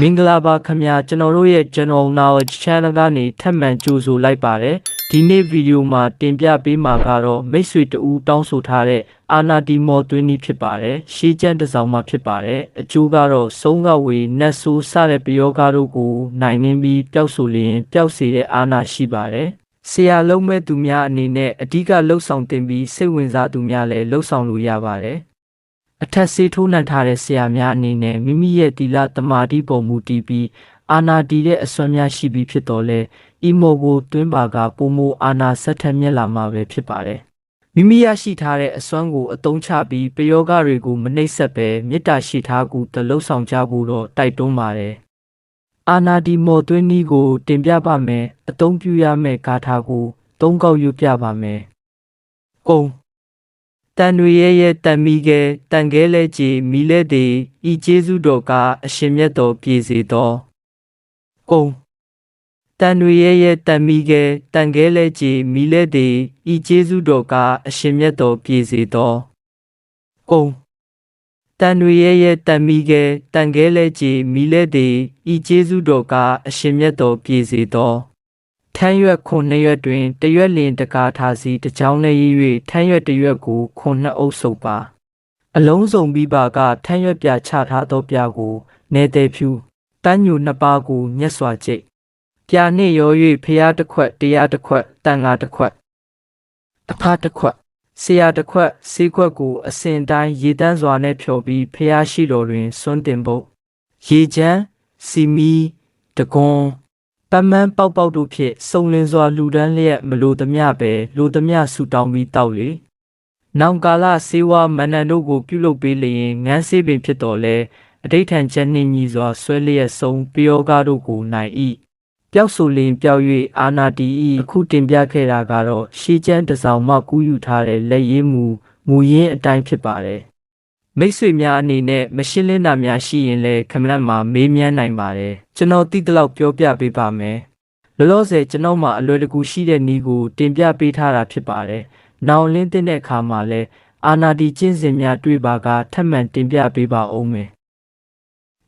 မင်္ဂလာပါခင်ဗျာကျွန်တော်တို့ရဲ့ General Knowledge Channel ကနေထပ်မံကြိုဆိုလိုက်ပါတယ်ဒီနေ့ဗီဒီယိုမှာတင်ပြပေးမှာကတော့မိတ်ဆွေတဦးတောင်းဆိုထားတဲ့အာနာဒီမော်သွင်းနည်းဖြစ်ပါတယ်ရှေးကျန်းတစ်စောင်မှဖြစ်ပါတယ်အကျိုးကတော့ဆုံးကဝေနတ်ဆိုးစတဲ့ပယောဂတို့ကိုနိုင်နှင်းပြီးပျောက်ဆိုလျင်ပျောက်စေတဲ့အာနာရှိပါတယ်ဆရာလုံးမဲ့သူများအနေနဲ့အဓိကလှုပ်ဆောင်တင်ပြီးစိတ်ဝင်စားသူများလည်းလှုပ်ဆောင်လို့ရပါတယ် အထက်ဆေးထိုးနှံထားတဲ့ဆရာများအနေနဲ့မိမိရဲ့တီလာတမာတိပုံမူတည်ပြီးအာနာတီတဲ့အစွမ်းများရှိပြီးဖြစ်တော်လဲအီမိုကိုတွင်းပါကပုံမူအာနာဆက်ထက်မြက်လာမှာပဲဖြစ်ပါတယ်။မိမိရရှိထားတဲ့အစွမ်းကိုအသုံးချပြီးပယောဂတွေကိုမနှိပ်စက်ပဲမေတ္တာရှိထားကူတလုံးဆောင်ကြဖို့တော့တိုက်တွန်းပါတယ်။အာနာဒီမော်တွင်းနီးကို တင်ပြပါမယ်။အသုံးပြုရမယ့်ဂါထာကိုသုံးကောက်ရွတ်ပြပါမယ်။ကုံ တန်တွေရဲ့ရဲ့တန်မိကဲတန်ကဲလဲကြည်မိလဲတည်ဤကျေးဇူးတော်ကအရှင်မြတ်တော်ပြည့်စေတော်ကုံတန်တွေရဲ့ရဲ့တန်မိကဲတန်ကဲလဲကြည်မိလဲတည်ဤကျေးဇူးတော်ကအရှင်မြတ်တော်ပြည့်စေတော်ကုံတန်တွေရဲ့ရဲ့တန်မိကဲတန်ကဲလဲကြည်မိလဲတည်ဤကျေးဇူးတော်ကအရှင်မြတ်တော်ပြည့်စေတော် ထမ်းရွက်ခုနှစ်ရွက်တွင်တရွက်လင်တကားထားစီတစ်ချောင်းလည်းရ၍ထမ်းရွက်တစ်ရွက်ကိုခုနှစ်အုပ်စုပ်ပါ အလုံးစုံပြီးပါကထမ်းရွက်ပြချထားသောပြကိုနေသေးဖြူတန်းညူနှစ်ပါးကိုညက်စွာကြိတ်ပြနှင့်ရော၍ဖျားတစ်ခွက်တရားတစ်ခွက်တန်ဃာတစ်ခွက်အဖတစ်ခွက်ဆရာတစ်ခွက်ဆေးခွက်ကိုအစဉ်တိုင်းရေတန်းစွာနဲ့ဖြော်ပြီးဖျားရှိတော်တွင်စွန့်တင်ဖို့ရေချမ်းစီမီတကွန် ပန်းမန်းပေါက်ပေါက်တို့ဖြင့်စုံလင်စွာလှူဒန်းလျက်မလိုသမျှပဲလိုသမျှဆူတောင်းပြီးတောက်လေနောင်ကာလစေဝါမဏ္ဍန်တို့ကိုပြုလုပ်ပေးလျင်ငန်းစေးပင်ဖြစ်တော်လဲအဋိဌံချက်နှင့်ညီစွာဆွဲလျက်ဆုံးပယောဂတို့ကိုနိုင်၏ပျောက်ဆိုလင်ပျောက်၍အာနာတီ၏အခုတင်ပြခဲ့တာကတော့ရှေးကျန်းတစ်စောင်မှကူးယူထားတဲ့လက်ရင်းမူမူရင်းအတိုင်းဖြစ်ပါတယ် မိတ်ဆွေများအနေနဲ့မရှင်းလင်းတာများရှိရင်လည်းခမရမှာမေးမြန်းနိုင်ပါတယ်ကျွန်တော်တိတလောက်ပြောပြပေးပါမယ်လောလောဆယ်ကျွန်တော်မှာအလွယ်တကူရှိတဲ့နီးကိုတင်ပြပေးထားတာဖြစ်ပါတယ်နောင်လင်းတဲ့အခါမှာလည်းအာနာတီကျင့်စဉ်များတွေ့ပါကထပ်မံတင်ပြပေးပါဦးမယ်